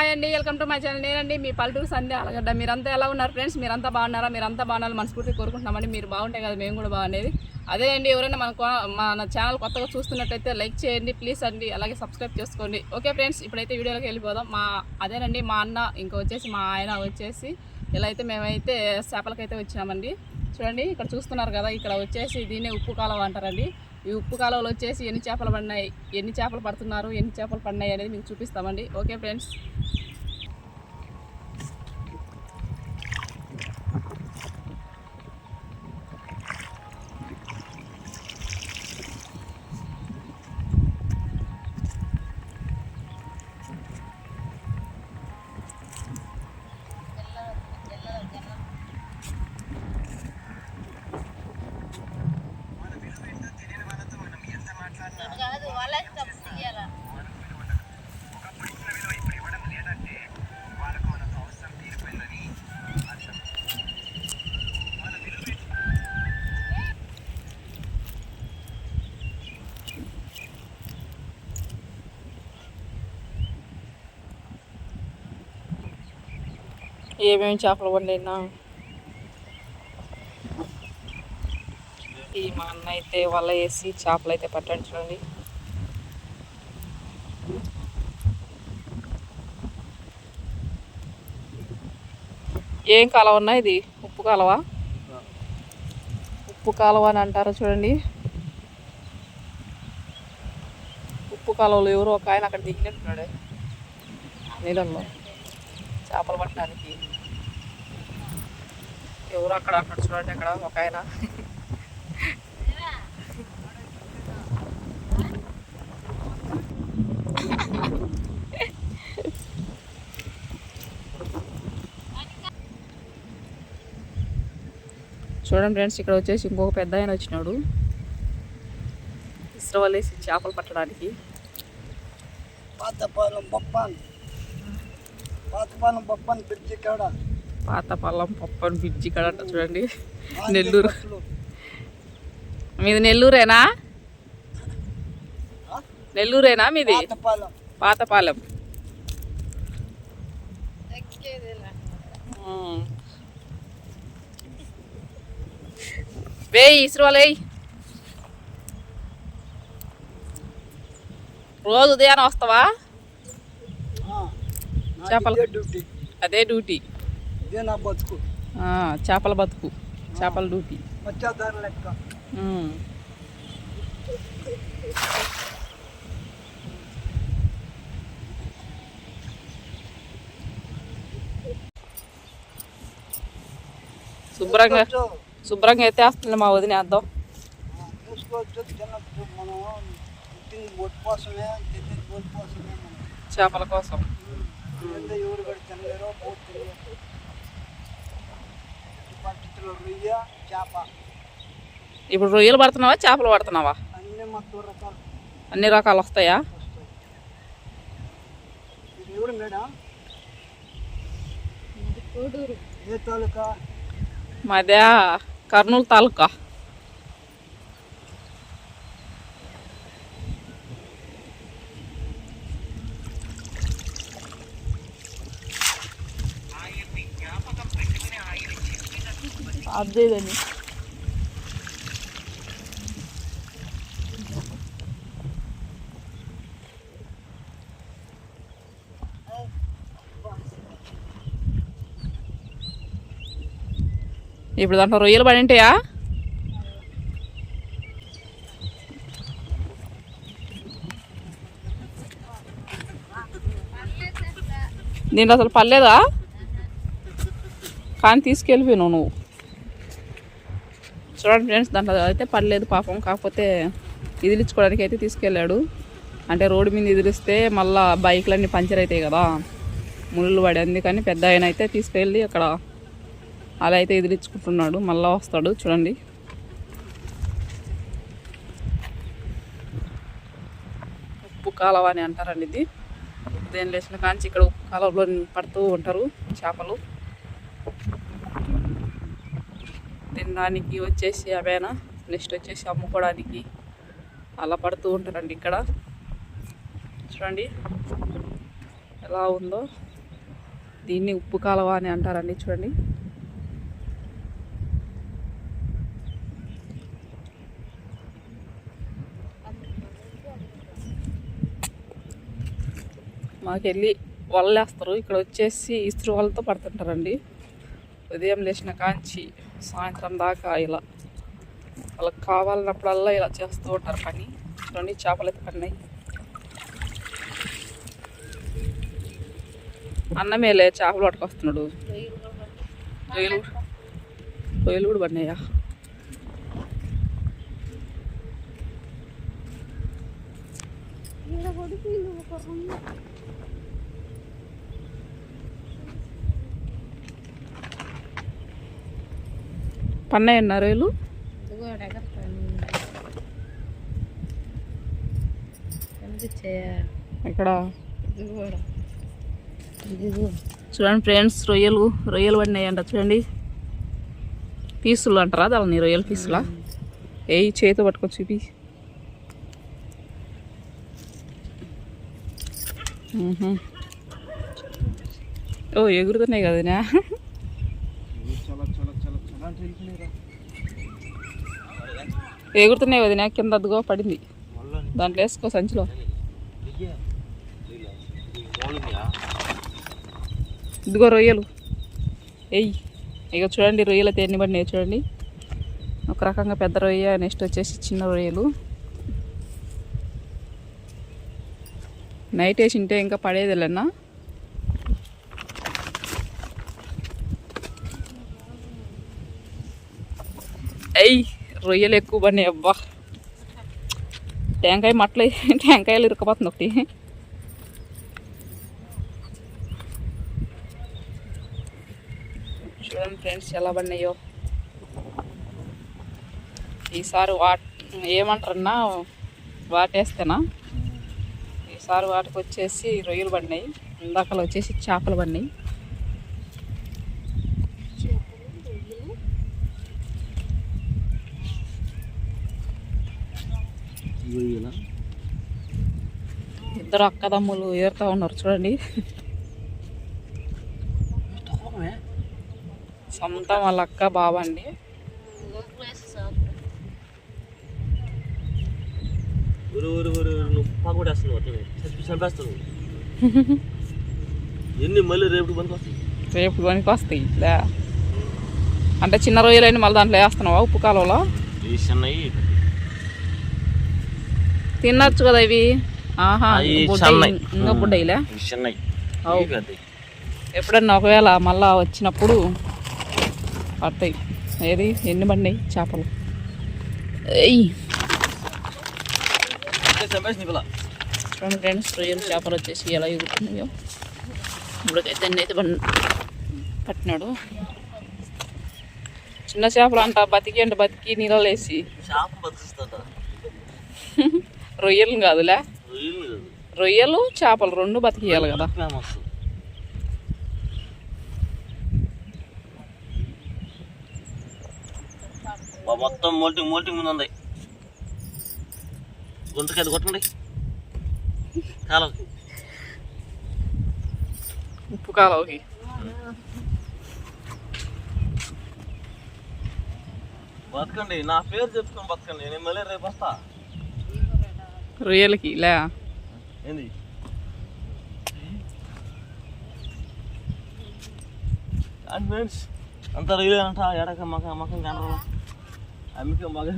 Hi అండి welcome to my channel నేనండి మీ పల్లెటూరు సంధ్య అలగడ్డ మీరంతా ఎలా ఉన్నారు ఫ్రెండ్స్ మీరంతా బాగున్నారా? మీరంతా బాగున్నారు మనస్ఫూర్తి కోరుకుంటున్నామని మీరు బాగుంటే కదా మేము కూడా బాగునేది అదే అండి ఎవరైనా మన మన ఛానల్ కొత్తగా చూస్తున్నట్టయితే లైక్ చేయండి ప్లీజ్ అండి. అలాగే సబ్స్క్రైబ్ చేసుకోండి. ఓకే ఫ్రెండ్స్ ఇప్పుడైతే వీడియోలోకి వెళ్ళిపోదాం. మా అదేనండి మా అన్న ఇంకా వచ్చేసి మా ఆయన వచ్చేసి ఇలా అయితే మేమైతే చేపలకైతే వచ్చామండి చూడండి ఇక్కడ చూస్తున్నారు కదా ఇక్కడ వచ్చేసి దీన్నే ఉప్పు కాలువ అంటారండి. ఈ ఉప్పు కాలువలో వచ్చేసి ఎన్ని చేపలు పడినాయి ఎన్ని చేపలు పడుతున్నారు ఎన్ని చేపలు పడినాయి అనేది మీకు చూపిస్తామండి. Okay friends. ఏమేమి చేపలు వండినా ఈ మా అన్న అయితే వల వేసి చేపలు అయితే పట్టించండి చూడండి. ఏం కాలువ ఉన్నా ఇది? ఉప్పు కాలువ? ఉప్పు కాలువ అని అంటారు చూడండి. ఉప్పు కాలువలో ఎవరో ఒక ఆయన అక్కడ దిగినట్టున్నాడు. నీళ్ళల్లో చేపలు పట్టడానికి. ఎవరు అక్కడ అక్కడ చూడండి అక్కడ ఒక ఆయన. చూడండి ఫ్రెండ్స్ ఇక్కడ వచ్చేసి ఇంకొక పెద్ద ఆయన వచ్చినాడు. ఇస్రవలేసి చేపలు పట్టడానికి. పాతపాలెం బొప్పాన్. పాతపాలెం బొప్పాన్ బ్రిడ్జి కాడ పాతపల్లం పప్పని బిడ్జి కడంట చూడండి. నెల్లూరు. మీది నెల్లూరేనా? నెల్లూరేనా మీది? పాతపాలెం. వేయి ఇసురువాలేయి రోజు ఉదయాన్నే వస్తావా? చేపలు. అదే డ్యూటీ. ఇదే నా బతుకు. ఆ, చేపల బతుకు. చేపల మత్స్యదారు లెక్క. శుభ్రంగా. శుభ్రంగా ఎత్తేస్తుంది మా వదిన అద్దం ఆ, చూసుకోవచ్చు తినచ్చు మనం పుట్టింది బొట్టు కోసమే తినేది బొట్టు కోసమే మనం చేపల కోసం రొయ్య చేప. ఇప్పుడు రొయ్యలు పడుతున్నావా చేపలు పడుతున్నావా? అన్నీ మొత్తం రకాలు. అన్ని రకాలు వస్తాయా? ఇది ఎవరు మేడం? ఏ తాలూకా? మాదే కర్నూలు తాలూకా? అదేదండి ఇప్పుడు దాంట్లో రొయ్యలు పడి ఉంటాయా? దీంట్లో అసలు పర్లేదా కానీ తీసుకెళ్ళిపోయినావు నువ్వు. చూడండి ఫ్రెండ్స్ దాంట్లో అయితే పర్లేదు పాపం. కాకపోతే ఇదిలించుకోవడానికి అయితే తీసుకెళ్ళాడు. అంటే రోడ్డు మీద ఎదిరిస్తే మళ్ళీ బైక్లన్నీ పంచర్ అవుతాయి కదా. ముళ్ళు పడి అందుకని పెద్ద ఆయన అయితే తీసుకెళ్ళి అక్కడ అలా అయితే ఎదిరించుకుంటున్నాడు మళ్ళీ వస్తాడు చూడండి. ఉప్పు కాలువ అని అంటారండి ఇది. ఉదయం లేచిన కాంచి ఇక్కడ ఉప్పు కాలువలో పడుతూ ఉంటారు చేపలు. తినడానికి వచ్చేసి అవేనా? నెక్స్ట్ వచ్చేసి అమ్ముకోవడానికి అలా పడుతూ ఉంటారండి ఇక్కడ. చూడండి ఎలా ఉందో. దీన్ని ఉప్పు కాలువ అని అంటారండి చూడండి. మాకెళ్ళి వల్లేస్తారు. ఇక్కడ వచ్చేసి ఇస్త్రీ వాళ్ళతో పడుతుంటారండి. ఉదయం లేచిన కాంచి. సాయంత్రం దాకా ఇలా. వాళ్ళకి కావాలన్నప్పుడల్లా ఇలా చేస్తూ ఉంటారు పని. రెండు చేపలు అయితే పడినాయి అన్నమేలే చేపలు పట్టుకొస్తున్నాడు. రొయ్యలు రొయ్యలు కూడా పడినాయా పన్నాయన్న రొయ్యలు ఇక్కడ చూడండి ఫ్రెండ్స్ రొయ్యలు రొయ్యలు పడినాయంట చూడండి. పీసులు అంటారా దాని రొయ్యల పీసులా? ఏ చేతి పట్టుకొని చూపి. ఓ ఎగురుతున్నాయి కదనా ఎగురుతున్నాయి వదినా? కింద అదిగో పడింది. దాంట్లో వేసుకో సంచిలో. ఇదిగో రొయ్యలు. ఎయ్యి ఇక చూడండి రొయ్యలు అయితే ఎన్ని పడినాయి చూడండి. ఒక రకంగా పెద్ద రొయ్య నెక్స్ట్ వచ్చేసి చిన్న రొయ్యలు. నైట్ వేసి ఉంటే ఇంకా పడేదిలేనా అయ్యి రొయ్యలు ఎక్కువ పడినాయి అబ్బా. టెంకాయ మట్టలు టెంకాయలు ఇరకపోతుంది ఒకటి. చూడండి ఫ్రెండ్స్ ఎలా పడినాయో. ఈసారి వాట్ ఏమంటారన్నా వాటేస్తేనా? ఈసారి వాటికి వచ్చేసి రొయ్యలు పడినాయి ఇందాకలు వచ్చేసి చేపలు పడినాయి. ఇద్దరు అక్కదమ్ములు ఏరుతా ఉన్నారు చూడండి. సొంత వాళ్ళ అక్క చంపేస్తావు ఎన్ని మళ్ళీ రేపు పనికి వస్తాయి? రేపు పనికి వస్తాయి. అంటే చిన్న రొయ్యలైన మళ్ళీ దాంట్లో వేస్తున్నావా ఉప్పు కాలువలో? చిన్నవి తినచ్చు కదా ఇవి. ఆహా. ఇంకా బుడ్డయిలే. ఎప్పుడన్నా ఒకవేళ మళ్ళా వచ్చినప్పుడు పడతాయి. ఏది? ఎన్ని పడినాయి? చేపలు. ఫ్రెండ్స్ రొయ్యలు చేపలు వచ్చేసి ఎలా ఎగురుతున్నాయో. ఇప్పటికైతే అయితే పట్టినాడు. చిన్న చేపలు అంట బతికి అంటే బతికి నీళ్ళలో వేసి. రొయ్యలు కాదులే? రొయ్యలు చేపలు రెండు బతికియాలి కదా. మొత్తం మోల్టింగ్ మోల్టింగ్ ముందు ఉంది. గుంటకాయలు కొట్టండి. కాలం ఉప్పు కాలువకి. బతకండి నా పేరు చెప్పుకొని బతకండి. నేను మళ్ళీ రేపు వస్తా. రొయ్యలకి లే ఏంది ఫ్రెండ్స్ అంత రైలేనంట ఎడక మక మకం కనరా అమ్మకి మగ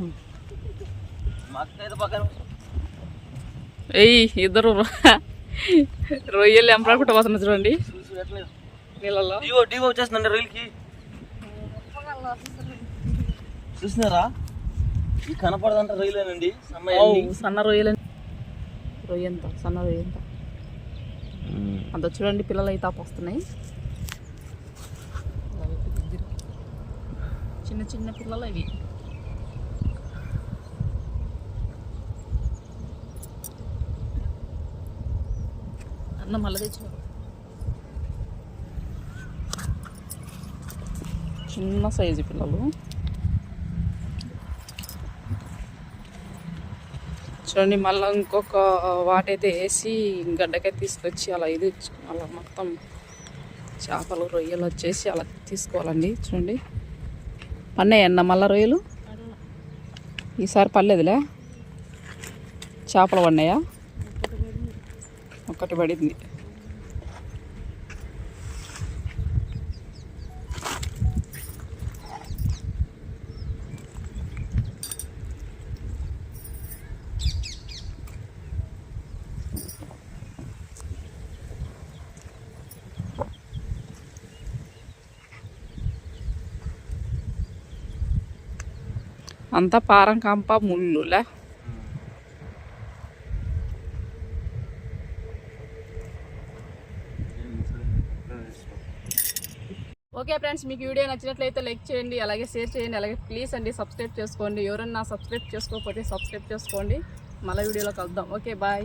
మక్కైతే పక్కన ఎయ్ ఇద్దరు రొయ్యలు ఎంపడుకుంటూ పోతున్నారు చూడండి నీళ్ళలో డివో డివో వచ్చేస్తుందండి రైలుకి చూసినారా కనపడదంట ఓ, సన్న రొయ్యలు రొయ్య ఎంత సన్న రొయ్య ఎంత అంత చూడండి పిల్లలు అయితే వస్తున్నాయి. చిన్న చిన్న పిల్లలు ఇవి అన్న మళ్ళీ తెచ్చినారు చిన్న సైజు పిల్లలు. చూడండి మళ్ళీ ఇంకొక వాటైతే వేసి గడ్డకే తీసుకొచ్చి అలా ఇది అలా మొత్తం చేపలు రొయ్యలు వచ్చేసి అలా తీసుకోవాలండి. చూడండి. పన్నాయన్న మళ్ళీ రొయ్యలు? ఈసారి పర్లేదులే. చేపలు పడినాయా ఒకటి పడింది. అంతా పారం కంప ముళ్ళులే ఓకే ఫ్రెండ్స్ మీకు వీడియో నచ్చినట్లయితే లైక్ చేయండి అలాగే షేర్ చేయండి అలాగే ప్లీజ్ అండి సబ్స్క్రైబ్ చేసుకోండి. ఎవరన్నా సబ్స్క్రైబ్ చేసుకోకపోతే సబ్స్క్రైబ్ చేసుకోండి. మళ్ళీ వీడియోలో కలుద్దాం. Okay bye.